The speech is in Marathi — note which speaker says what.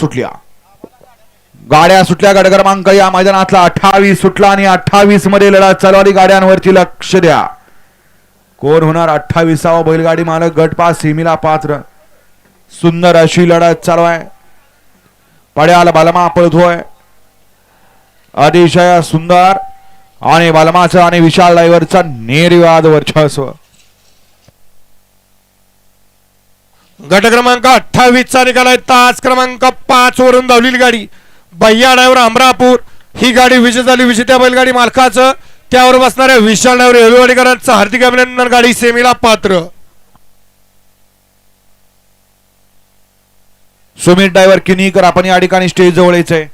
Speaker 1: सुटल्या. गाड्या सुटल्या गट क्रमांक या मैदानातला अठ्ठावीस सुटला आणि अठ्ठावीसमध्ये लढत चालवली गाड्यांवरची लक्ष द्या. कोण होणार अठ्ठावीसावा बैलगाडी मालक गटपा सीमीला पात्र सुंदर अशी लढत चालू आहे. पड्याल बालमा पळतोय. अतिशय सुंदर आणि बालमाचा आणि विशाल डायव्हरचा निर्वाद वर्चस्व
Speaker 2: गट क्रमांक अठ्ठावीस चा निकाल आहे. तास क्रमांक पाच वरून धावलेली गाडी. भैया डायवर अमरापूर. ही गाडी विजय झाली. विजेत्या बैलगाडी मालकाचं. त्यावर बसणाऱ्या विशाल डायवर हेलवाडीकरांचं हार्दिक अभिनंदन. गाडी सेमीला पात्र.
Speaker 1: सुमित डायव्हर किनीकर आपण या ठिकाणी स्टेज जवळ यायचंय.